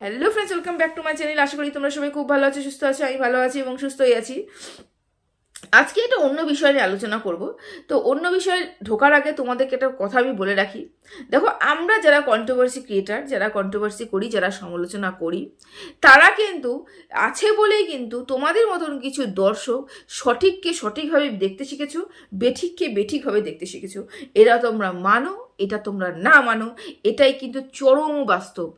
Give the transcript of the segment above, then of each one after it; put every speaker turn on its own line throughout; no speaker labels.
Hello friends welcome back to my channel আশা করি তোমরা সবাই খুব ভালো আছো, সুস্থ আছো, আমি ভালো আছি এবং সুস্থই আছি। আজকে এটা অন্য বিষয় নিয়ে আলোচনা করব। তো অন্য বিষয়ে ঢোকার আগে তোমাদেরকে একটা কথা আমি বলে রাখি। দেখো, আমরা যারা কন্ট্রোভার্সি ক্রিয়েটার যারা কন্ট্রোভার্সি করি, যারা সমালোচনা করি, তারা কিন্তু আছে বলেই কিন্তু তোমাদের মতন কিছু দর্শক সঠিককে সঠিকভাবে দেখতে শিখেছো, বেঠিককে বেঠিকভাবে দেখতে শিখেছো। এরা তোমরা মানো এটা তোমরা না মানো, এটাই কিন্তু চরম বাস্তব।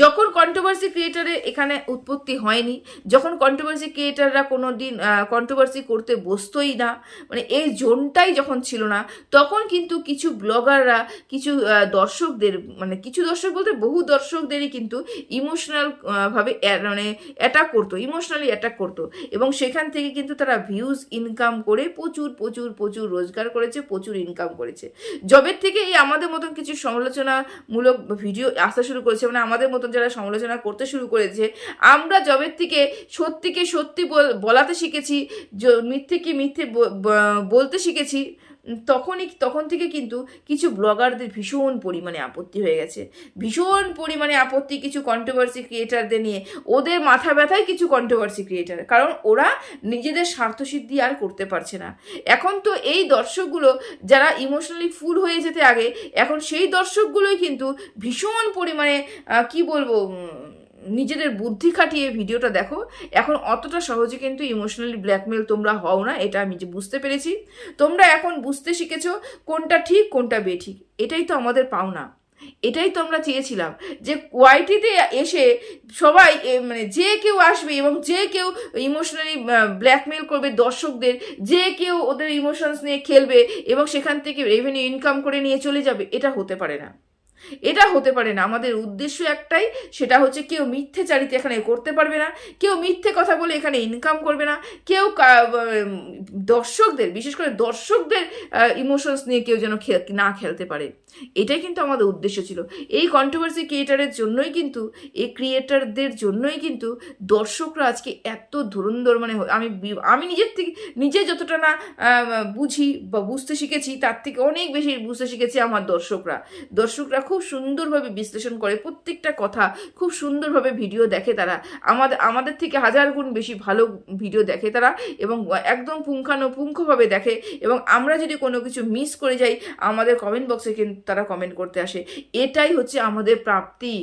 যখন কন্ট্রোভার্সি ক্রিয়েটারের এখানে উৎপত্তি হয়নি, যখন কন্ট্রোভার্সি ক্রিয়েটাররা কোনো দিন কন্ট্রোভার্সি করতে বসতোই না মানে এই জোনটাই যখন ছিল না, তখন কিন্তু কিছু ব্লগাররা কিছু দর্শকদের মানে কিছু দর্শক বলতে বহু দর্শকদেরই কিন্তু ইমোশনাল ভাবে মানে অ্যাটাক করতো ইমোশনালি অ্যাটাক করতো। এবং সেখান থেকে কিন্তু তারা ভিউজ ইনকাম করে প্রচুর প্রচুর প্রচুর রোজগার করেছে, প্রচুর ইনকাম করেছে। জবের থেকে এই আমাদের মতন কিছু সমালোচনামূলক ভিডিও আসতে শুরু করেছে মানে আমাদের মতন যারা সমালোচনা করতে শুরু করেছে, আমরা জবের থেকে সত্যিকে সত্যি বল- বলাতে শিখেছি মিথ্যে কি মিথ্যে বলতে শিখেছি তখনই, তখন থেকে কিন্তু কিছু ব্লগারদের ভীষণ পরিমাণে আপত্তি হয়ে গেছে। ভীষণ পরিমাণে আপত্তি কিছু কন্ট্রোভার্সি ক্রিয়েটারদের নিয়ে। ওদের মাথা ব্যথায় কিছু কন্ট্রোভার্সি ক্রিয়েটার কারণ ওরা নিজেদের স্বার্থসিদ্ধি আর করতে পারছে না। এখন তো এই দর্শকগুলো যারা ইমোশনালি ফুল হয়ে যেতে আগে, এখন সেই দর্শকগুলোই কিন্তু ভীষণ পরিমাণে কি বলব নিজেদের বুদ্ধি খাটিয়ে ভিডিওটা দেখো। এখন অতটা সহজে কিন্তু ইমোশনালি ব্ল্যাকমেল তোমরা হও না, এটা আমি যে বুঝতে পেরেছি। তোমরা এখন বুঝতে শিখেছো কোনটা ঠিক, কোনটা বেঠিক। এটাই তো আমাদের পাওনা। এটাই তো আমরা চেয়েছিলাম যে ওয়াইটিতে এসে সবাই মানে যে কেউ আসবে এবং যে কেউ ইমোশনালি ব্ল্যাকমেল করবে দর্শকদের, যে কেউ ওদের ইমোশনস নিয়ে খেলবে এবং সেখান থেকে রেভিনিউ ইনকাম করে নিয়ে চলে যাবে, এটা হতে পারে না। এটা হতে পারে না। আমাদের উদ্দেশ্য একটাই, সেটা হচ্ছে কেউ মিথ্যে চারিতে এখানে করতে পারবে না, কেউ মিথ্যে কথা বলে এখানে ইনকাম করবে না, কেউ দর্শকদের, বিশেষ করে দর্শকদের ইমোশনস নিয়ে কেউ যেন না খেলতে পারে। এটাই কিন্তু আমাদের উদ্দেশ্য ছিল। এই কন্ট্রোভার্সি ক্রিয়েটারের জন্যই কিন্তু, এই ক্রিয়েটারদের জন্যই কিন্তু দর্শকরা আজকে এত ধুরন্ধর মানে আমি আমি নিজের থেকে, নিজে যতটা না বুঝি বা বুঝতে শিখেছি, তার থেকে অনেক বেশি বুঝতে শিখেছি আমার দর্শকরা। দর্শকরা খুব সুন্দরভাবে বিশ্লেষণ করে, প্রত্যেকটা কথা খুব সুন্দরভাবে ভিডিও দেখে তারা। আমাদের আমাদের থেকে হাজার গুণ বেশি ভালো ভিডিও দেখে তারা এবং একদম পুঙ্খানুপুঙ্খভাবে দেখে এবং আমরা যদি কোনো কিছু মিস করে যাই, আমাদের কমেন্ট বক্সে কিন্তু তারা কমেন্ট করতে আসে। এটাই হচ্ছে আমাদের প্রাপ্তি।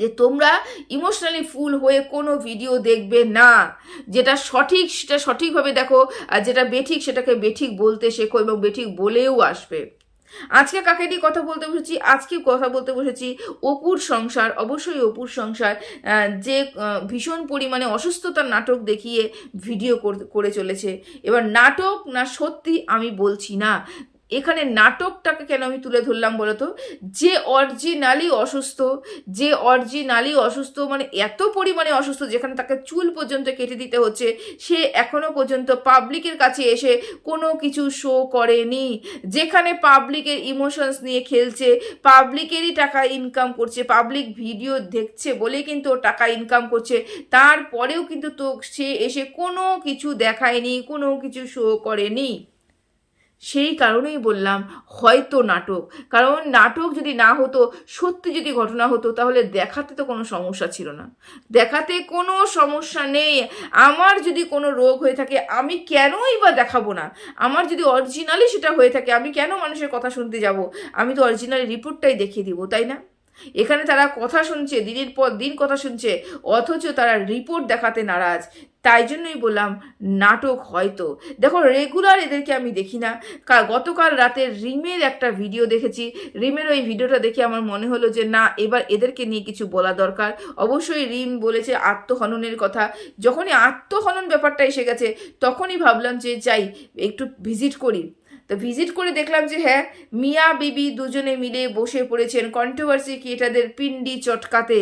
যে তোমরা ইমোশনালি ফুল হয়ে কোনো ভিডিও দেখবে না। যেটা সঠিক, সেটা সঠিকভাবে দেখো আর যেটা বেঠিক, সেটাকে বেঠিক বলতে শেখো এবং বেঠিক বলেও আসবে। আজকে কাকে দিয়ে কথা বলতে বসেছি? আজকে কথা বলতে বসেছি অপুর সংসার, অবশ্যই অপুর সংসার যে ভীষণ পরিমাণে অসুস্থতার নাটক দেখিয়ে ভিডিও কর- চলেছে। এবার নাটক না সত্যি আমি বলছি না। এখানে নাটকটাকে কেন আমি তুলে ধরলাম বলতো? যে অরিজিনালি অসুস্থ, যে অরিজিনালি অসুস্থ মানে এত পরিমাণে অসুস্থ যেখানে তাকে চুল পর্যন্ত কেটে দিতে হচ্ছে, সে এখনও পর্যন্ত পাবলিকের কাছে এসে কোনো কিছু শো করেনি। যেখানে পাবলিকের ইমোশনস নিয়ে খেলছে, পাবলিকেরই টাকা ইনকাম করছে পাবলিক ভিডিও দেখছে বলে কিন্তু টাকা ইনকাম করছে। তারপরেও কিন্তু তো সে এসে কোনো কিছু দেখায়নি, কোনো কিছু শো করেনি। সেই কারণেই বললাম, হয়তো নাটক। কারণ নাটক যদি না হতো, সত্যি যদি ঘটনা হতো, তাহলে দেখাতে তো কোনো সমস্যা ছিল না। দেখাতে কোনো সমস্যা নেই। আমার যদি কোনো রোগ হয়ে থাকে, আমি কেনই বা দেখাবো না? আমার যদি অরিজিনালি সেটা হয়ে থাকে, আমি কেন মানুষের কথা শুনতে যাব? আমি তো অরিজিনাল রিপোর্টটাই দেখিয়ে দিব, তাই না? এখানে তারা কথা শুনছে, দিনের পর দিন কথা শুনছে, অথচ তারা রিপোর্ট দেখাতে নারাজ। তাই জন্যই বললাম, নাটক হয়তো। দেখো রেগুলার এদেরকে আমি দেখি না। গতকাল রাতে রিমের একটা ভিডিও দেখেছি। রিমের ওই ভিডিওটা দেখে আমার মনে হলো যে, না, এবার এদেরকে নিয়ে কিছু বলা দরকার। অবশ্যই রিম বলেছে আত্মহননের কথা। যখনই আত্মহনন ব্যাপারটা এসে গেছে, তখনই ভাবলাম যে, যাই, একটু ভিজিট করি। তো ভিজিট করে দেখলাম যে হ্যাঁ মিয়া, বিবি দুজনে মিলে বসে পড়েছেন কন্ট্রোভার্সি ক্রিয়েটারদের পিন্ডি চটকাতে।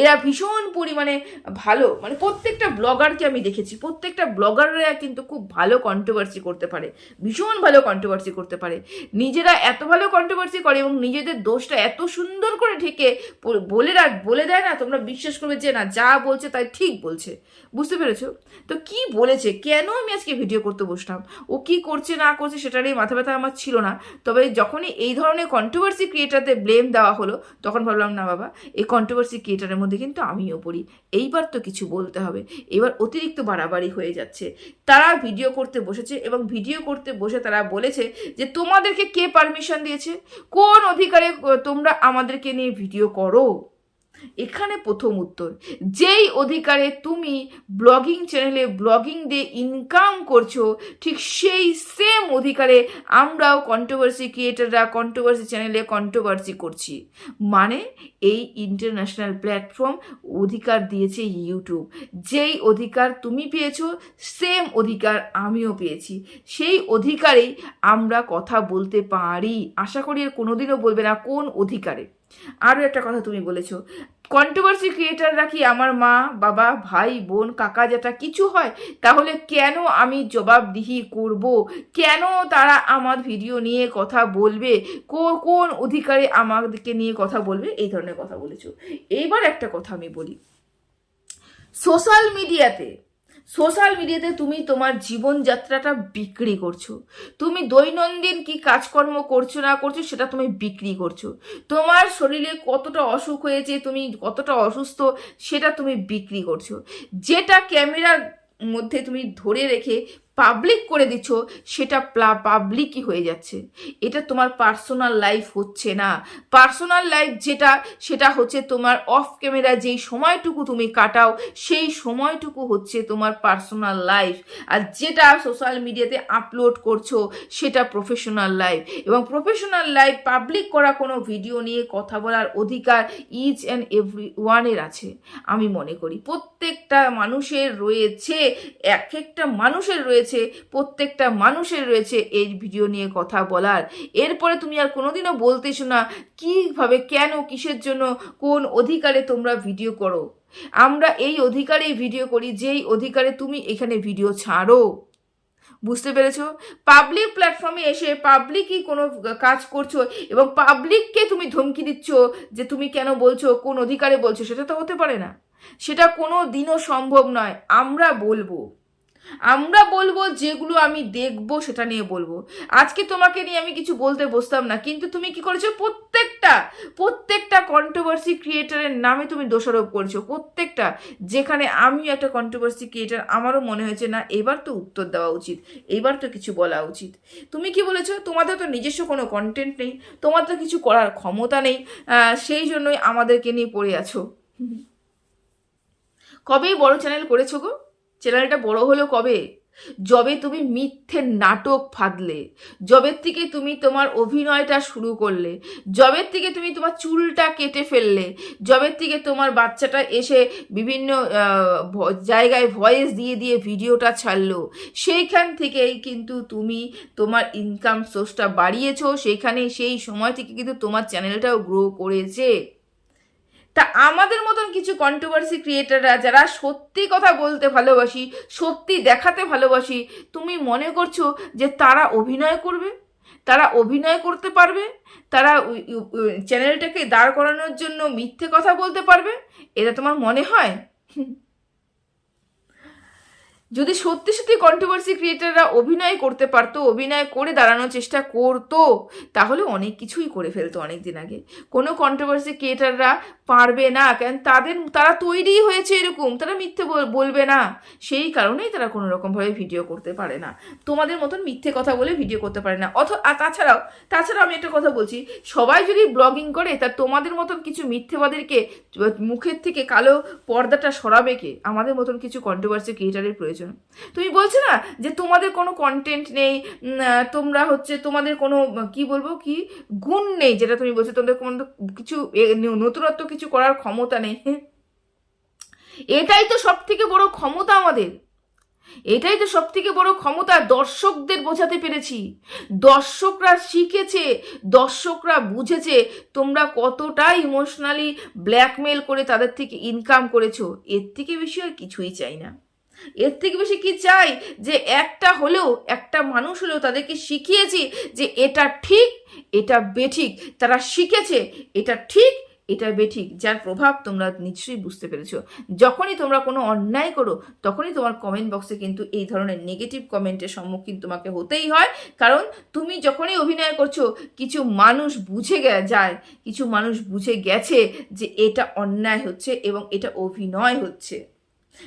এরা ভীষণ পরিমাণে ভালো মানে প্রত্যেকটা ব্লগারকে আমি দেখেছি, প্রত্যেকটা ব্লগাররা কিন্তু খুব ভালো কন্ট্রোভার্সি করতে পারে, ভীষণ ভালো কন্ট্রোভার্সি করতে পারে। নিজেরা এত ভালো কন্ট্রোভার্সি করে এবং নিজেদের দোষটা এত সুন্দর করে ঢেকে বলে রাখ, বলে দেয় না, তোমরা বিশ্বাস করবে যে না, যা বলছে তাই ঠিক বলছে। বুঝতে পেরেছ? তো কি বলেছে? কেন আমি আজকে ভিডিও করতে বসলাম? ও কি করছে, না করছে সেটারই মাথা ব্যথা আমার ছিল না। তবে যখনই এই ধরনের কন্ট্রোভার্সি ক্রিয়েটারদের ব্লেম দেওয়া হলো, তখন ভাবলাম, না বাবা, এই কন্ট্রোভার্সি ক্রিয়েটারের মধ্যে কিন্তু আমিও পড়ি। এইবার তো কিছু বলতে হবে। এবার অতিরিক্ত বাড়াবাড়ি হয়ে যাচ্ছে। তারা ভিডিও করতে বসেছে এবং ভিডিও করতে বসে তারা বলেছে যে, তোমাদেরকে কে পারমিশন দিয়েছে? কোন অধিকারে তোমরা আমাদেরকে নিয়ে ভিডিও করো? এখানে প্রথম উত্তর। যেই অধিকারে তুমি ব্লগিং চ্যানেলে ব্লগিং দিয়ে ইনকাম করছ, ঠিক সেই সেম অধিকারে আমরাও কন্ট্রোভার্সি ক্রিয়েটাররা কন্ট্রোভার্সি চ্যানেলে কন্ট্রোভার্সি করছি। মানে এই ইন্টারন্যাশনাল প্ল্যাটফর্ম অধিকার দিয়েছে ইউটিউব যেই অধিকার তুমি পেয়েছ সেম অধিকার আমিও পেয়েছি। সেই অধিকারেই আমরা কথা বলতে পারি। আশা করি আর কোনোদিনও বলবে না কোন অধিকারে। আরও একটা কথা তুমি বলেছ। কন্ট্রোভার্সি ক্রিয়েটাররা কি আমার মা, বাবা, ভাই, বোন, কাকা যেটা কিছু হয়, তাহলে কেন আমি জবাবদিহি করব? কেন তারা আমার ভিডিও নিয়ে কথা বলবে? কোন অধিকারে আমাদেরকে নিয়ে কথা বলবে? এই ধরনের কথা বলেছ। এইবার একটা কথা আমি বলি। সোশ্যাল মিডিয়াতে সোশ্যাল মিডিয়াতে তুমি তোমার জীবনযাত্রাটা বিক্রি করছ। তুমি দৈনন্দিন কি কাজকর্ম করছ না করছ সেটা তুমি বিক্রি করছ। তোমার শরীরে কতটা অসুখ হয়েছে, তুমি কতটা অসুস্থ সেটা তুমি বিক্রি করছ। যেটা ক্যামেরার মধ্যে তুমি ধরে রেখে পাবলিক করে দিচ্ছ সেটা পাবলিকই হয়ে যাচ্ছে। এটা তোমার পার্সোনাল লাইফ হচ্ছে না। পার্সোনাল লাইফ যেটা, সেটা হচ্ছে তোমার অফ ক্যামেরা যেই সময়টুকু তুমি কাটাও, সেই সময়টুকু হচ্ছে তোমার পার্সোনাল লাইফ আর যেটা সোশ্যাল মিডিয়াতে আপলোড করছ, সেটা প্রফেশনাল লাইফ এবং প্রফেশনাল লাইফ পাবলিক করা কোনো ভিডিও নিয়ে কথা বলার অধিকার ইচ অ্যান্ড এভরি ওয়ানের আছে, আমি মনে করি। প্রত্যেকটা মানুষের রয়েছে এক একটা মানুষের রয়েছে প্রত্যেকটা মানুষের রয়েছে এই ভিডিও নিয়ে কথা বলার। এরপরে তুমি আর কোনোদিনও বলতেছো না কীভাবে, কেন, কিসের জন্য, কোন অধিকারে তোমরা ভিডিও করো। আমরা এই অধিকারেই ভিডিও করি, যেই অধিকারে তুমি এখানে ভিডিও ছাড়ো। বুঝতে পেরেছ? পাবলিক প্ল্যাটফর্মে এসে পাবলিকই কোনো কাজ করছ এবং পাবলিককে তুমি ধমকি দিচ্ছ যে তুমি কেন বলছো, কোন অধিকারে বলছো, সেটা তো হতে পারে না। সেটা কোনো দিনও সম্ভব নয়। আমরা বলব। আমরা বলব যেগুলো আমি দেখব সেটা নিয়ে বলব। আজকে তোমাকে নিয়ে আমি কিছু বলতে বসতাম না, কিন্তু তুমি কি করেছ? প্রত্যেকটা প্রত্যেকটা কন্ট্রোভার্সি ক্রিয়েটারের নামে তুমি দোষারোপ করছ। প্রত্যেকটা, যেখানে আমি একটা কন্ট্রোভার্সি ক্রিয়েটার আমারও মনে হয়েছে, না, এবার তো উত্তর দেওয়া উচিত, এবার তো কিছু বলা উচিত। তুমি কি বলেছ? তোমাদের তো নিজস্ব কোনো কন্টেন্ট নেই, তোমার তো কিছু করার ক্ষমতা নেই সেই জন্যই আমাদেরকে নিয়ে পড়ে আছো। কবেই বড় চ্যানেল করেছ গো? চ্যানেলটা বড় হলো কবে? যবে তুমি মিথ্যে নাটক ফাঁদলে যবের থেকে তুমি তোমার অভিনয়টা শুরু করলে যবের থেকে তুমি তোমার চুলটা কেটে ফেললে যবের থেকে তোমার বাচ্চাটা এসে বিভিন্ন জায়গায় ভয়েস দিয়ে দিয়ে ভিডিওটা ছাড়লো, সেইখান থেকেই কিন্তু তুমি তোমার ইনকাম সোর্সটা বাড়িয়েছো, সেইখানে সেই সময় থেকে কিন্তু তোমার চ্যানেলটাও গ্রো করেছে। তা আমাদের মতন কিছু কন্ট্রোভার্সি ক্রিয়েটাররা যারা সত্যি কথা বলতে ভালোবাসি, সত্যি দেখাতে ভালোবাসি, তুমি মনে করছ যে তারা অভিনয় করবে? তারা অভিনয় করতে পারবে? তারা চ্যানেলটাকে দাঁড় করানোর জন্য মিথ্যে কথা বলতে পারবে? এটা তোমার মনে হয়? যদি সত্যি সত্যি কন্ট্রোভার্সি ক্রিয়েটাররা অভিনয় করতে পারতো, অভিনয় করে দাঁড়ানোর চেষ্টা করতো, তাহলে অনেক কিছুই করে ফেলতো অনেক দিন আগে। কোনো কন্ট্রোভার্সি ক্রিয়েটাররা পারবে না কেন তাদের, তারা তৈরি হয়েছে এরকম, তারা মিথ্যে বলবে না। সেই কারণেই তারা কোনো রকমভাবে ভিডিও করতে পারে না। তোমাদের মতন মিথ্যে কথা বলে ভিডিও করতে পারে না। অথ, আর তাছাড়াও তাছাড়াও আমি একটা কথা বলছি, সবাই যদি ব্লগিং করে, তা তোমাদের মতন কিছু মিথ্যেবাদেরকে মুখের থেকে কালো পর্দাটা সরাবে কে? আমাদের মতন কিছু কন্ট্রোভার্সি ক্রিয়েটারের প্রয়োজন তুমি বলছো না যে তোমাদের কোনো কন্টেন্ট নেই তোমরা হচ্ছে তোমাদের কোনো, কি বলব কি, গুণ নেই যেটা তুমি বলছো, তোমাদের কোনো কিছু নতুনত্ব কিছু করার ক্ষমতা নেই। এটাই তো সব থেকে বড় ক্ষমতা আমাদের। এটাই তো সব থেকে বড় ক্ষমতা দর্শকদের বোঝাতে পেরেছি। দর্শকরা শিখেছে, দর্শকরা বুঝেছে, তোমরা কতটা ইমোশনালি ব্ল্যাকমেল করে তাদের থেকে ইনকাম করেছ। এর থেকে বেশি আর কিছুই চাই না। এর থেকে বেশি কি চাই? যে একটা হলেও, একটা মানুষ হলেও তাদেরকে শিখিয়েছি যে এটা ঠিক, এটা বেঠিক। তারা শিখেছে, এটা ঠিক, এটা বেঠিক। যার প্রভাব তোমরা নিশ্চয়ই বুঝতে পেরেছ। যখনই তোমরা কোনো অন্যায় করো, তখনই তোমার কমেন্ট বক্সে কিন্তু এই ধরনের নেগেটিভ কমেন্টের সম্মুখীন তোমাকে হতেই হয়। কারণ তুমি যখনই অভিনয় করছ, কিছু মানুষ বুঝে যায়। কিছু মানুষ বুঝে গেছে যে এটা অন্যায় হচ্ছে এবং এটা অভিনয় হচ্ছে।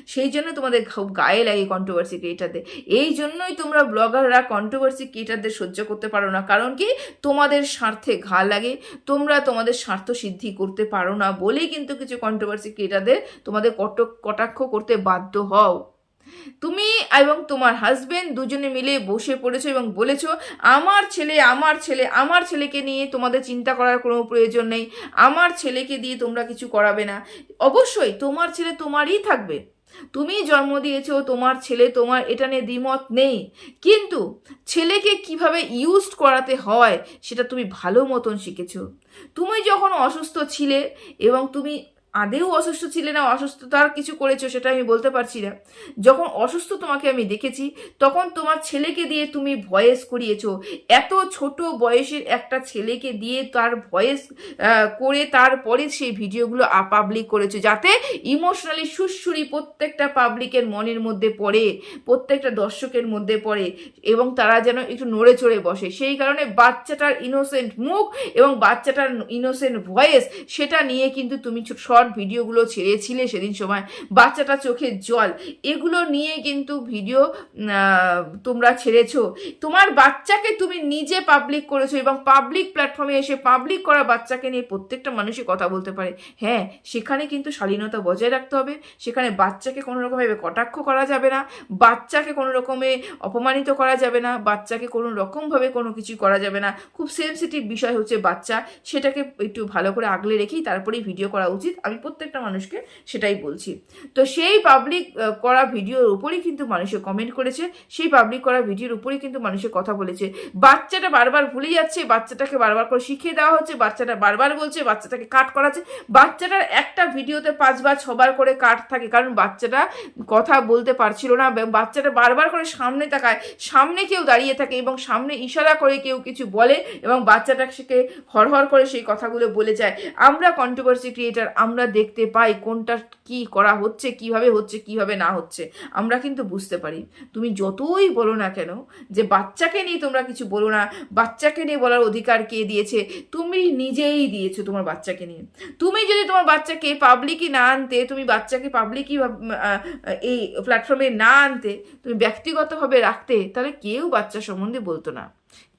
সেই জন্য তোমাদের খুব গায়ে লাগে কন্ট্রোভার্সি ক্রিয়েটারদের এই জন্যই তোমরা ব্লগাররা কন্ট্রোভার্সি ক্রিয়েটারদের সহ্য করতে পারো না। কারণ কি? তোমাদের স্বার্থে ঘা লাগে। তোমরা তোমাদের স্বার্থ সিদ্ধি করতে পারো না বলেই কিন্তু কিছু কন্ট্রোভার্সি ক্রিয়েটারদের তোমাদের কটক, কটাক্ষ করতে বাধ্য হও। তুমি এবং তোমার হাজবেন্ড দুজনে মিলে বসে পড়েছো এবং বলেছ, আমার ছেলে আমার ছেলে, আমার ছেলেকে নিয়ে তোমাদের চিন্তা করার কোনো প্রয়োজন নেই। আমার ছেলেকে দিয়ে তোমরা কিছু করাবে না। অবশ্যই তোমার ছেলে তোমারই থাকবে। তুমি জন্ম দিয়েছ, তোমার ছেলে, তোমার এটা নিয়ে দ্বিমত নেই। কিন্তু ছেলেকে কীভাবে ইউজ করাতে হয়, সেটা তুমি ভালো মতন শিখেছ। তুমি যখন অসুস্থ ছিলে এবং তুমি আদেও অসুস্থ ছিলে না, অসুস্থতার কিছু করেছ সেটা আমি বলতে পারছি না। যখন অসুস্থ তোমাকে আমি দেখেছি, তখন তোমার ছেলেকে দিয়ে তুমি ভয়েস করিয়েছো। এত ছোট বয়সের একটা ছেলেকে দিয়ে তার ভয়েস করে তারপরে সেই ভিডিওগুলো পাবলিক করেছ, যাতে ইমোশনালি সুরসুরি প্রত্যেকটা পাবলিকের মনের মধ্যে পড়ে, প্রত্যেকটা দর্শকের মধ্যে পড়ে, এবং তারা যেন একটু নড়ে চড়ে বসে। সেই কারণে বাচ্চাটার ইনোসেন্ট মুখ এবং বাচ্চাটার ইনোসেন্ট ভয়েস সেটা নিয়ে কিন্তু তুমি শর্ট ভিডিওগুলো ছেড়েছিলে সেদিন সময়। বাচ্চাটা চোখের জল। এগুলো নিয়ে কিন্তু ভিডিও তোমরা ছেড়েছো। তোমার বাচ্চাকে তুমি নিজে পাবলিক করেছ এবং পাবলিক প্ল্যাটফর্মে এসে পাবলিক করা বাচ্চাকে নিয়ে প্রত্যেকটা মানুষই কথা বলতে পারে। হ্যাঁ সেখানে কিন্তু শালীনতা বজায় রাখতে হবে। সেখানে বাচ্চাকে কোনো রকমভাবে কটাক্ষ করা যাবে না। বাচ্চাকে কোনো রকমে অপমানিত করা যাবে না। বাচ্চাকে কোনো রকমভাবে কোনো কিছু করা যাবে না। খুব সেন্সিটিভ বিষয় হচ্ছে বাচ্চা। সেটাকে একটু ভালো করে আগলে রেখেই তারপরেই ভিডিও করা উচিত। আমি প্রত্যেকটা মানুষকে সেটাই বলছি। তো সেই পাবলিক করা ভিডিওর উপরেই কিন্তু মানুষে কমেন্ট করেছে, সেই পাবলিক করা ভিডিওর উপরেই কিন্তু মানুষে কথা বলেছে। বাচ্চাটা বারবার ভুলে যাচ্ছে, বাচ্চাটাকে বারবার করে শিখিয়ে দেওয়া হচ্ছে, বাচ্চাটা বারবার বলছে, বাচ্চাটাকে কাট করাচ্ছে বাচ্চাটার একটা ভিডিওতে পাঁচবার, ছবার করে কাট থাকে, কারণ বাচ্চাটা কথা বলতে পারছিল না বাচ্চাটা বারবার করে সামনে তাকায়, সামনে কেউ দাঁড়িয়ে থাকে এবং সামনে ইশারা করে কেউ কিছু বলে, এবং বাচ্চাটাকে হরহর করে সেই কথাগুলো বলে যায়। আমরা কন্ট্রোভার্সি ক্রিয়েটার আমরা দেখতে পাই কোনটা কি করা হচ্ছে, কীভাবে হচ্ছে, কীভাবে না হচ্ছে, আমরা কিন্তু বুঝতে পারি। তুমি যতই বলো না কেন যে বাচ্চাকে নিয়ে তোমরা কিছু বলো না, বাচ্চাকে নিয়ে বলার অধিকার কে দিয়েছে, তুমি নিজেই দিয়েছ তোমার বাচ্চাকে নিয়ে। তুমি যদি তোমার বাচ্চাকে পাবলিকই না আনতে, তুমি বাচ্চাকে পাবলিকই এই প্ল্যাটফর্মে না আনতে, তুমি ব্যক্তিগতভাবে রাখতে, তাহলে কেউ বাচ্চা সম্বন্ধে বলতো না।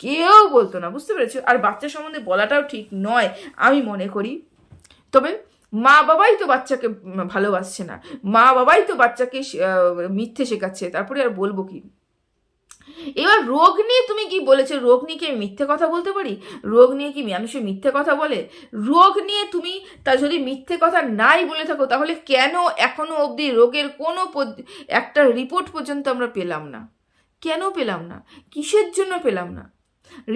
কেউ বলতো না, বুঝতে পেরেছ? আর বাচ্চা সম্বন্ধে বলাটাও ঠিক নয়, আমি মনে করি। তবে মা বাবাই তো বাচ্চাকে ভালোবাসছে না। মা বাবাই তো বাচ্চাকে মিথ্যে শেখাচ্ছে। তারপরে আর বলব কি? এবার রোগ নিয়ে তুমি কি বলেছ? রোগ নিয়ে কি আমি মিথ্যে কথা বলতে পারি? রোগ নিয়ে কি মানুষে মিথ্যে কথা বলে? রোগ নিয়ে তুমি তা যদি মিথ্যে কথা নাই বলে থাকো, তাহলে কেন এখনও অবধি রোগের কোনো একটা রিপোর্ট পর্যন্ত আমরা পেলাম না? কেন পেলাম না? কিসের জন্য পেলাম না?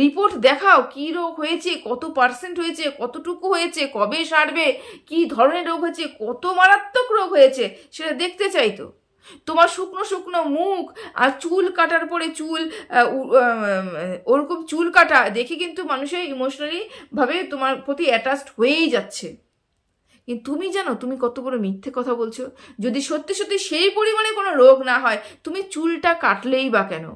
রিপোর্ট দেখাও, কি রোগ হয়েছে, কত পার্সেন্ট হয়েছে, কতটুকু হয়েছে, কবে সারবে, কি ধরনের রোগ হয়েছে, কত মারাত্মক রোগ হয়েছে, সেটা দেখতে চাই তো। তোমার শুকনো শুকনো মুখ আর চুল কাটার পরে চুল ওরকম চুল কাটা, দেখে কিন্তু মানুষের ইমোশনালিভাবে তোমার প্রতি অ্যাটাচড হয়েই যাচ্ছে। কিন্তু তুমি জানো, তুমি কত বড় মিথ্যে কথা বলছো। যদি সত্যি সত্যি সেই পরিমাণে কোনো রোগ না হয়, তুমি চুলটা কাটলেই বা কেন?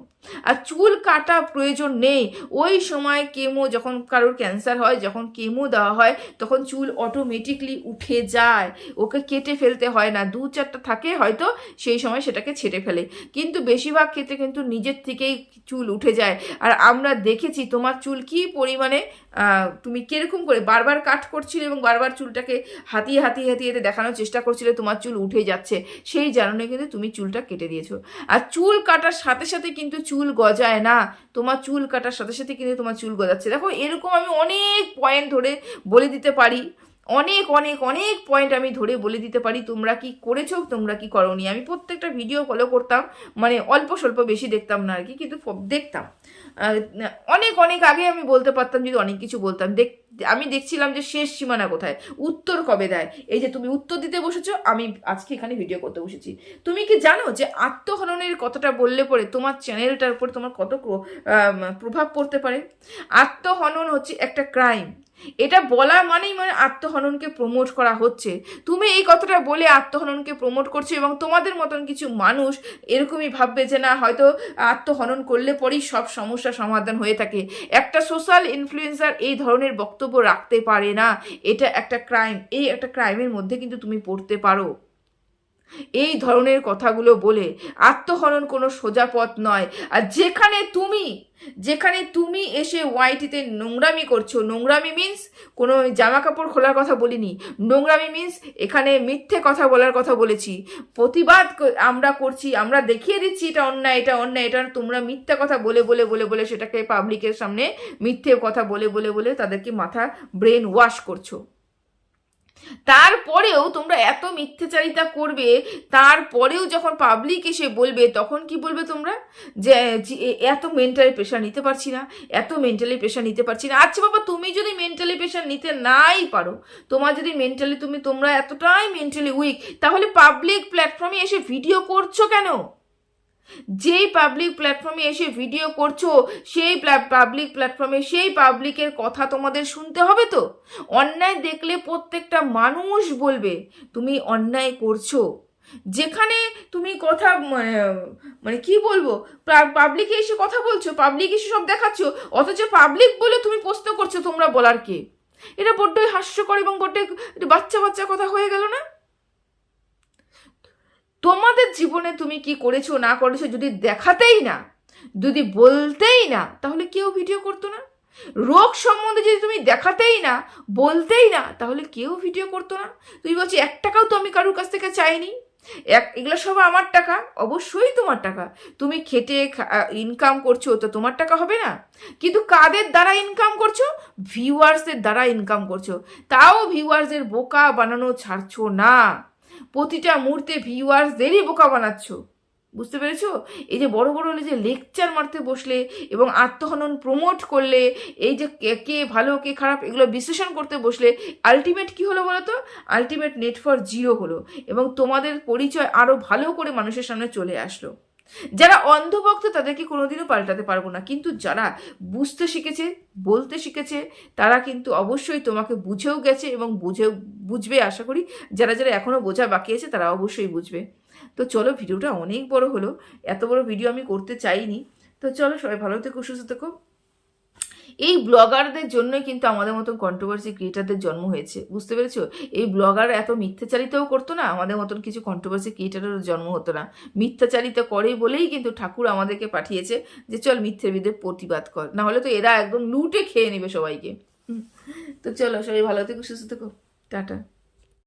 আর চুল কাটা প্রয়োজন নেই। ওই সময় কেমো যখন কারোর ক্যান্সার হয়, যখন কেমো দেওয়া হয়, তখন চুল অটোমেটিকলি উঠে যায়। ওকে কেটে ফেলতে হয় না। দু চারটা থাকে, হয়তো সেই সময় সেটাকে ছেটে ফেলে। কিন্তু বেশিরভাগ ক্ষেত্রে কিন্তু নিজের থেকেই চুল উঠে যায়। আর আমরা দেখেছি তোমার চুল কি পরিমাণে তুমি কীরকম করে বারবার কাট করছিলে এবং বারবার চুলটাকে হাতিয়ে হাতিয়ে হাতিয়ে দেখানোর চেষ্টা করছিলে, তোমার চুল উঠে যাচ্ছে। সেই জারণে কিন্তু তুমি চুলটা কেটে দিয়েছ। আর চুল কাটার সাথে সাথে কিন্তু চুল গজায় না। তোমার চুল কাটার সাথে সাথে কিন্তু তোমার চুল গজাচ্ছে। দেখো, এরকম আমি অনেক পয়েন্ট ধরে বলে দিতে পারি। অনেক অনেক অনেক পয়েন্ট আমি ধরে বলে দিতে পারি। তোমরা কি করেছ, তোমরা কি করনি? আমি প্রত্যেকটা ভিডিও ফলো করতাম মানে অল্প স্বল্প বেশি দেখতাম না আর কি, কিন্তু দেখতাম। অনেক অনেক আগে আমি বলতে পারতাম যদি অনেক কিছু বলতাম। দেখ আমি দেখছিলাম যে শেষ সীমানা কোথায়? উত্তর কবে দেয়? এই যে তুমি উত্তর দিতে বসেছো, আমি আজকে এখানে ভিডিও করতে বসেছি। তুমি কি জানো যে আত্মহননের কথাটা বললে পরে তোমার চ্যানেলটার উপর তোমার কত প্রভাব পড়তে পারে? আত্মহনন হচ্ছে একটা ক্রাইম এটা বলা মানেই মানে আত্মহননকে প্রমোট করা হচ্ছে। তুমি এই কথাটা বলে আত্মহননকে প্রমোট করছ এবং তোমাদের মতন কিছু মানুষ এরকমই ভাববে যে না, হয়তো আত্মহনন করলে পরেই সব সমস্যা সমাধান হয়ে থাকে। একটা সোশ্যাল ইনফ্লুয়েন্সার এই ধরনের বক্তব্য রাখতে পারে না। এটা একটা ক্রাইম এই একটা ক্রাইমের মধ্যে কিন্তু তুমি পড়তে পারো। এই ধরনের কথাগুলো বলে আত্মহনন কোনো সোজা পথ নয়। আর যেখানে তুমি যেখানে তুমি এসে ওয়াইটিতে নোংরামি করছ, নোংরামি মিন্স কোনো জামা কাপড় খোলার কথা বলিনি, নোংরামি মিন্স এখানে মিথ্যে কথা বলার কথা বলেছি। প্রতিবাদ আমরা করছি, আমরা দেখিয়ে দিচ্ছি এটা অন্যায় এটা অন্যায়, এটা তোমরা মিথ্যা কথা বলে বলে বলে বলে সেটাকে পাবলিকের সামনে মিথ্যে কথা বলে বলে বলে তাদেরকে মাথা ব্রেন ওয়াশ করছ। তারপরেও তোমরা এত মিথ্যাচারিতা করবে, তারপরেও যখন পাবলিক এসে বলবে, তখন কি বলবে তোমরা? যে এত মেন্টালি প্রেশার নিতে পারছি না, এত মেন্টালি প্রেশার নিতে পারছি না। আচ্ছা বাবা, তুমি যদি মেন্টালি প্রেশার নিতে নাই পারো, তোমার যদি মেন্টালি তুমি, তোমরা এতটাই মেন্টালি উইক তাহলে পাবলিক প্ল্যাটফর্মে এসে ভিডিও করছ কেন? যেই পাবলিক প্ল্যাটফর্মে এসে ভিডিও করছ, সেই পাবলিক প্ল্যাটফর্মে সেই পাবলিকের কথা তোমাদের শুনতে হবে তো? অন্যায় দেখলে প্রত্যেকটা মানুষ বলবে, তুমি অন্যায় করছ। যেখানে তুমি কথা মানে কি বলব? পাবলিকে এসে কথা বলছো পাবলিক এসে সব দেখাচ্ছ, অথচ পাবলিক বলে তুমি প্রশ্ন করছ তোমরা বলার কে এটা বড্ডই হাস্যকর এবং বড্ড একটু বাচ্চা বাচ্চা কথা হয়ে গেল না? তোমাদের জীবনে তুমি কি করেছ, না করেছ যদি দেখাতেই না, যদি বলতেই না, তাহলে কেউ ভিডিও করতো না? রোগ সম্বন্ধে যদি তুমি দেখাতেই না, বলতেই না, তাহলে কেউ ভিডিও করতো না? তুই বলছি, এক টাকাও তো আমি কারোর কাছ থেকে চাইনি। এক, এগুলো সব আমার টাকা, অবশ্যই তোমার টাকা। তুমি খেটে ইনকাম করছ, তো তোমার টাকা হবে না। কিন্তু কাদের দ্বারা ইনকাম করছ? ভিউয়ার্সের দ্বারা ইনকাম করছ। তাও ভিউয়ার্সের বোকা বানানো ছাড়ছো না। প্রতিটা মুহূর্তে ভিউয়ার্সদেরই বোকা বানাচ্ছ। বুঝতে পেরেছ? এই যে বড় বড় হলে যে লেকচার মারতে বসলে এবং আত্মহনন প্রমোট করলে, এই যে কে ভালো, কে খারাপ এগুলো বিশ্লেষণ করতে বসলে আলটিমেট কি হলো বলো তো আলটিমেট নেট ফর জিরো হলো এবং তোমাদের পরিচয় আরও ভালো করে মানুষের সামনে চলে আসলো। যারা অন্ধভক্ত তাদেরকে কোনোদিনও পাল্টাতে পারব না। কিন্তু যারা বুঝতে শিখেছে, বলতে শিখেছে, তারা কিন্তু অবশ্যই তোমাকে বুঝেও গেছে এবং বুঝেও বুঝবে আশা করি। যারা যারা এখনও বোঝা বাকি আছে, তারা অবশ্যই বুঝবে। তো চলো ভিডিওটা অনেক বড় হলো। এত বড় ভিডিও আমি করতে চাইনি। তো চলো সবাই ভালো থেকো, সুস্থ থেকো। এই ব্লগারদের জন্যই কিন্তু আমাদের মতন কন্ট্রোভার্সি ক্রিয়েটারদের জন্ম হয়েছে, বুঝতে পেরেছ? এই ব্লগার এত মিথ্যাচারিতাও করতো না, আমাদের মতন কিছু কন্ট্রোভার্সি ক্রিয়েটারেরও জন্ম হতো না। মিথ্যাচারিতা করেই বলেই কিন্তু ঠাকুর আমাদেরকে পাঠিয়েছে যে চল মিথ্যের বিরুদ্ধে প্রতিবাদ কর। না হলে তো এরা একদম লুটে খেয়ে নেবে সবাইকে। তো চলো সবাই ভালো থেকো, সুস্থ থেকো। টাটা।